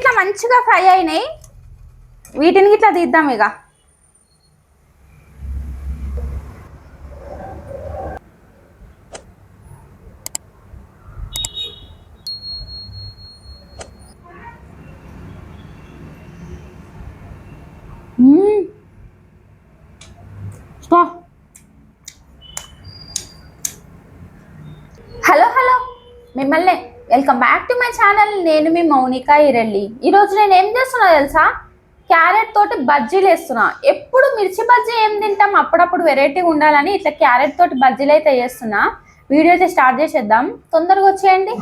ఇట్లా మంచిగా ఫ్రై అయినాయి. వీటిని ఇట్లా తీద్దాం ఇక మ్మ్. బా. హలో హలో మిమ్మల్ని welcome back to my channel నేను మీ మౌనిక ఇరెల్లి ఈరోజు నేను ఏం చేస్తున్నా తెలుసా? క్యారెట్ తోటి బజ్జీలు వేస్తున్నా. ఎప్పుడు మిర్చి బజ్జీ ఏం తింటాం? అప్పుడప్పుడు వెరైటీగా ఉండాలని ఇట్లా క్యారెట్ తోటి బజ్జీలు అయితే చేస్తున్నా వీడియో అయితే స్టార్ట్ చేసేద్దాం. తొందరగా వచ్చేయండి.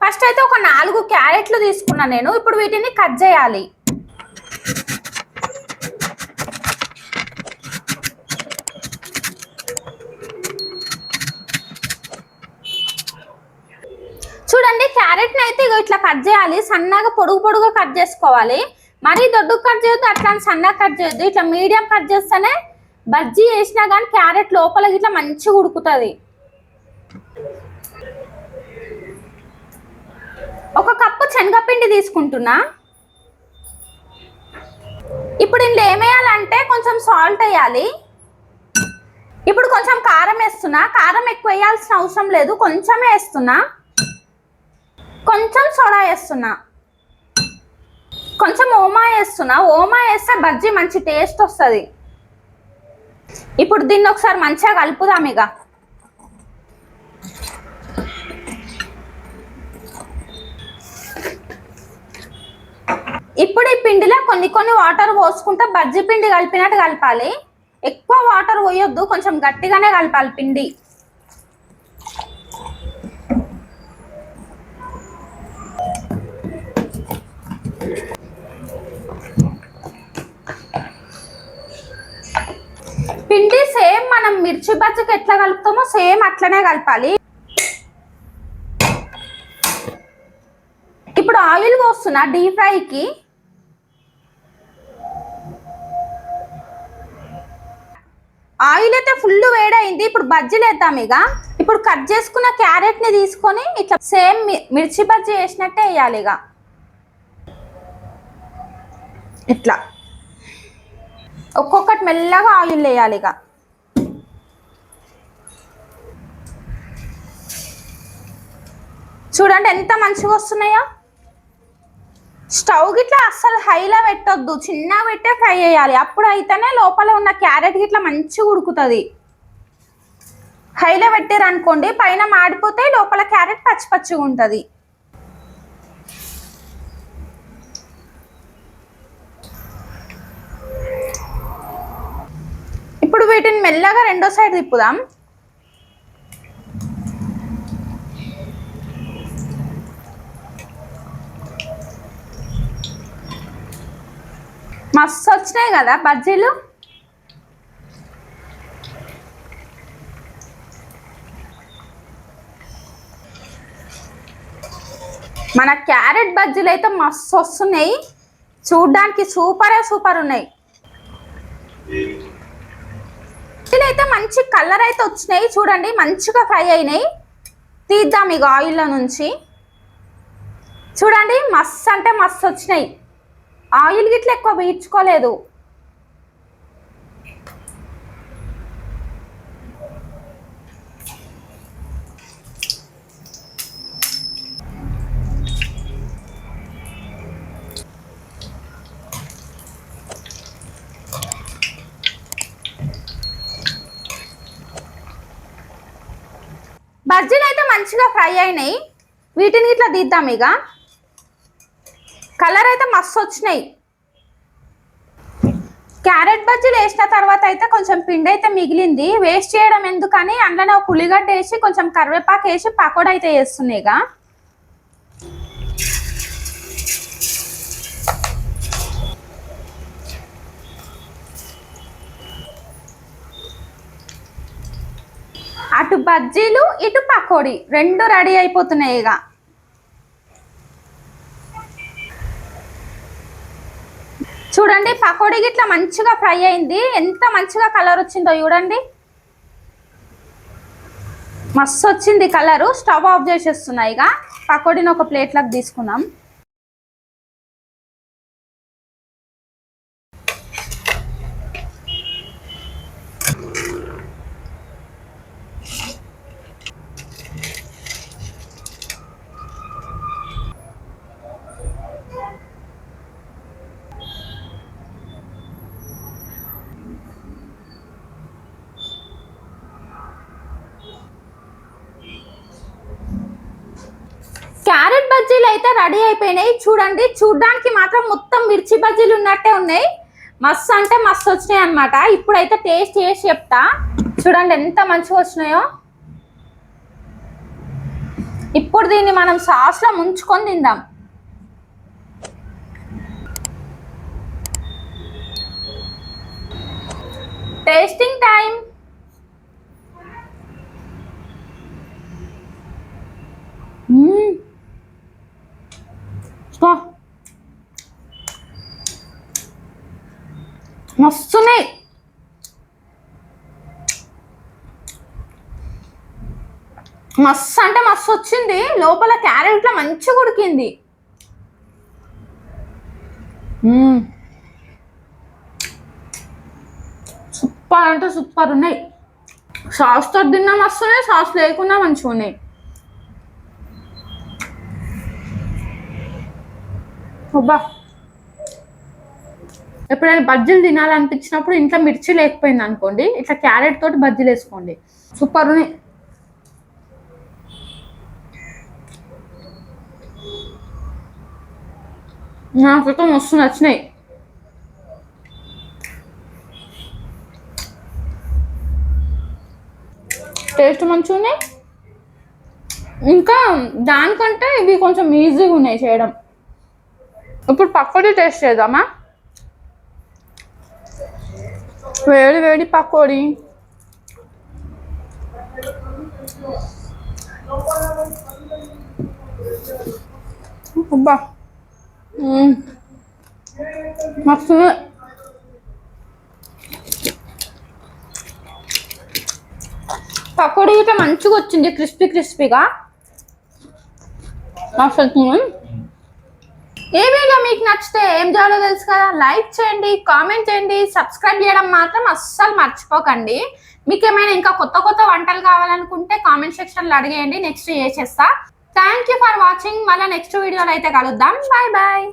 ఫస్ట్ అయితే ఒక నాలుగు క్యారెట్లు తీసుకున్నా నేను. ఇప్పుడు వీటిని కట్ చేయాలి. చూడండి క్యారెట్ని అయితే ఇట్లా కట్ చేయాలి. సన్నగా పొడుగు పొడుగు కట్ చేసుకోవాలి. మరీ దొడ్డు కట్ చేయొద్దు అట్లా సన్నగా కట్ చేయొద్దు. ఇట్లా మీడియం కట్ చేస్తేనే బజ్జీ వేసినా కానీ క్యారెట్ లోపల ఇట్లా మంచిగా ఉడుకుతుంది. ఒక కప్పు శనగపిండి తీసుకుంటున్నా. ఇప్పుడు ఇందులో ఏమేయాలంటే కొంచెం సాల్ట్ వేయాలి. ఇప్పుడు కొంచెం కారం వేస్తున్నా. కారం ఎక్కువ వేయాల్సిన అవసరం లేదు. కొంచెమే వేస్తున్నా. కొంచెం సోడా వేస్తున్నా. కొంచెం ఓమా వేస్తున్నా. ఓమా వేస్తే బజ్జీ మంచి టేస్ట్ వస్తుంది. ఇప్పుడు దీన్ని ఒకసారి మంచిగా కలుపుదాం ఇక. ఇప్పుడు ఈ పిండిలో కొన్ని కొన్ని వాటర్ పోసుకుంటా బజ్జీ పిండి కలిపినట్టు కలపాలి. ఎక్కువ వాటర్ పోయొద్దు కొంచెం గట్టిగానే కలపాలి పిండి. పిండి సేమ్ మనం మిర్చి బజ్జీకి ఎట్లా కలుపుతామో సేమ్ అట్లనే కలపాలి. ఇప్పుడు ఆయిల్ పోస్తున్నా డీప్ ఫ్రైకి. ఆయిల్ అయితే ఫుల్ వేడైంది ఇప్పుడు బజ్జీలు వేద్దాం ఇక. ఇప్పుడు కట్ చేసుకున్న క్యారెట్ని తీసుకొని ఇట్లా సేమ్ మిర్చి బజ్జీ వేసినట్టే వేయాలి ఇక. ఇట్లా. ఒక్కొక్కటి మెల్లగా ఆయిల్ వేయాలి ఇక. చూడండి ఎంత మంచిగా వస్తున్నాయో. స్టవ్ గిట్లా అస్సలు హైలో పెట్టొద్దు చిన్నగా పెట్టే ఫ్రై చేయాలి. అప్పుడు అయితేనే లోపల ఉన్న క్యారెట్ గిట్లా మంచిగా ఉడుకుతుంది. హైలో పెట్టారనుకోండి పైన మాడిపోతే లోపల క్యారెట్ పచ్చి పచ్చిగా ఉంటుంది ఇప్పుడు వీటిని మెల్లగా రెండో సైడ్ తిప్పుదాం. మస్తు వచ్చినాయి కదా బజ్జీలు? మన క్యారెట్ బజ్జీలు అయితే మస్తు వస్తున్నాయి. చూడ్డానికి సూపరే సూపర్ ఉన్నాయి. అయితే మంచి కలర్ అయితే వచ్చినాయి. చూడండి మంచిగా ఫ్రై అయినాయి. తీద్దాం ఇక ఆయిల్లో నుంచి. చూడండి మస్తు అంటే మస్తు వచ్చినాయి. ఆయిల్ గిట్ల ఎక్కువ పీల్చుకోలేదు. బజ్జీలు అయితే మంచిగా ఫ్రై అయినాయి. వీటిని ఇట్లా తీద్దాం ఇక. కలర్ అయితే మస్తు వచ్చినాయి. క్యారెట్ బజ్జీలు వేసిన తర్వాత అయితే కొంచెం పిండి అయితే మిగిలింది. వేస్ట్ చేయడం ఎందుకని అందులోనే ఒక ఉల్లిగడ్డ వేసి కొంచెం కరివేపాకు వేసి పకోడా అయితే వేస్తున్నాయిగా అటు బజ్జీలు ఇటు పకోడీ. రెండు రెడీ అయిపోతున్నాయి ఇక. చూడండి పకోడీ ఇట్లా మంచిగా ఫ్రై అయింది. ఎంత మంచిగా కలర్ వచ్చిందో చూడండి. మస్తు వచ్చింది కలరు. స్టవ్ ఆఫ్ చేసేస్తున్నాయి ఇక. పకోడీని ఒక ప్లేట్లోకి తీసుకున్నాం క్యారెట్ బజ్జీలు అయితే రెడీ అయిపోయినాయి. చూడండి చూడడానికి మాత్రం మొత్తం మిర్చి బజ్జీలు ఉన్నట్టే ఉన్నాయి. మస్తు అంటే మస్తు వచ్చినాయి అనమాట ఇప్పుడైతే టేస్ట్ చేసి చెప్తా. చూడండి ఎంత మంచిగా వచ్చినాయో. ఇప్పుడు దీన్ని మనం సాస్లో ముంచుకొని తిందాం. టేస్టింగ్ టైం మస్తున్నాయి. మస్తు అంటే మస్తు వచ్చింది. లోపల క్యారెట్లో మంచిగా ఉడికింది. సూపర్ అంటే సూపర్ ఉన్నాయి. సాస్తో తిన్నా మస్తు ఉన్నాయి సాస్ లేకున్నా మంచిగా ఉన్నాయి. అబ్బా. ఎప్పుడైనా బజ్జీలు తినాలనిపించినప్పుడు ఇంట్లో మిర్చి లేకపోయింది అనుకోండి ఇట్లా క్యారెట్ తోటి బజ్జీలు వేసుకోండి. సూపర్ నాకు నాకైతే మస్తు నచ్చినాయి. టేస్ట్ మంచిగా ఉన్నాయి. ఇంకా దానికంటే ఇవి కొంచెం ఈజీగా ఉన్నాయి చేయడం. ఇప్పుడు పకోడీ టేస్ట్ చేద్దామా? వేడి వేడి పకోడీ అబ్బా మ్మ్. మస్తు పకోడీ అయితే మంచిగా వచ్చింది క్రిస్పీ క్రిస్పీగా మస్తు ఈ వీడియో మీకు నచ్చితే ఏం చేయాలో తెలుసు కదా. లైక్ చేయండి కామెంట్ చేయండి సబ్స్క్రైబ్ చేయడం మాత్రం అస్సలు మర్చిపోకండి. మీకు ఏమైనా ఇంకా కొత్త కొత్త వంటలు కావాలనుకుంటే కామెంట్ సెక్షన్లో అడిగేయండి నెక్స్ట్ చేసేస్తా. థ్యాంక్ యూ ఫర్ వాచింగ్ మళ్ళీ నెక్స్ట్ వీడియోలో అయితే కలుద్దాం. Bye bye